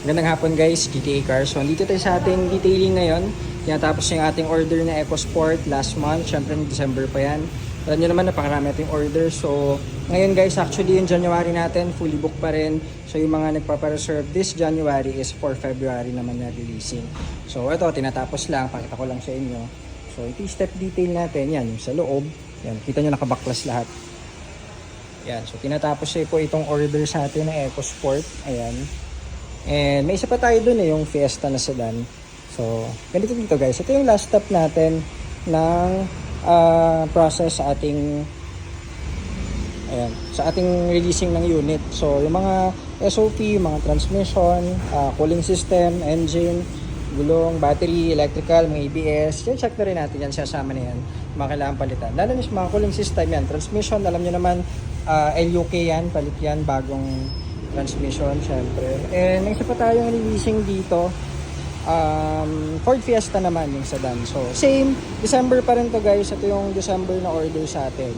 Magandang hapon guys, GTA Cars. So, dito tayo sa ating detailing ngayon. Tinatapos yung ating order na EcoSport last month. Siyempre, December pa yan. Alam nyo naman, napakarami ating order. So, ngayon guys, actually yung January natin, fully booked pa rin. So, yung mga nagpapareserve this January is for February naman na releasing. So, ito, tinatapos lang. Pakita ko lang sa inyo. So, ito yung step detail natin. Yan, yung sa loob. Yan, kita nyo nakabaklas lahat. Yan, so tinatapos siya po itong order sa atin ng EcoSport. Ayan. And may isa pa tayo dun eh, yung Fiesta na sedan. So, ganito dito guys. Ito yung last step natin ng ah, process sa ating ayan, sa ating releasing ng unit. So, yung mga SOP, mga transmission, ah, cooling system, engine, gulong, battery, electrical, mga ABS, yan check na rin natin yan, sasama na yan, mga kailangan palitan. Lalo na mga cooling system yan, transmission, alam nyo naman, ah, LUK yan, palit yan, bagong transmission, syempre. And may isa pa tayong releasing dito, um, Ford Fiesta naman yung sedan. So, same, December pa rin to guys. Ito yung December na order sa atin.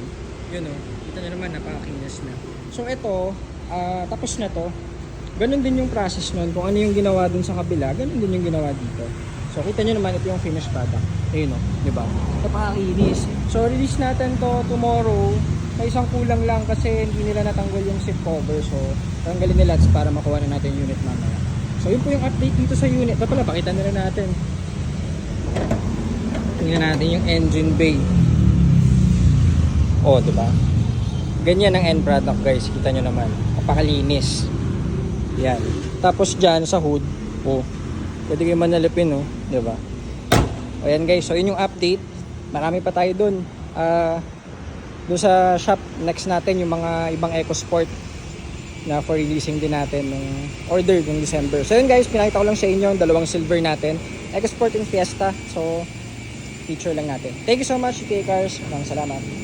Yun o, kita nyo naman, napakakinis na. So, ito, ah, tapos na to. Ganun din yung process nun. Kung ano yung ginawa dun sa kabila, ganun din yung ginawa dito. So, kita nyo naman, ito yung finished product. Ayun o, di ba? Napakakinis. So, release natin to tomorrow. May isang kulang lang kasi hindi nila natanggal yung seat cover. So, tanggalin nila para makuha na natin unit mamaya. So, yun po yung update dito sa unit. Ito pala, pakita nila natin. Tingnan natin yung engine bay. Oh, di ba? Ganyan ang end product, guys. Kita nyo naman. Napakalinis. Yan. Tapos dyan sa hood, oh, pwede kayo manalipin, oh. Di ba? O yan, guys. So, yun yung update. Marami pa tayo dun. Ah, doon sa shop next natin yung mga ibang EcoSport na for releasing din natin ng order ng December. So yun guys, pinakita ko lang sa inyo ang dalawang silver natin. EcoSport and Fiesta. So, feature lang natin. Thank you so much, TK Cars. Maraming salamat.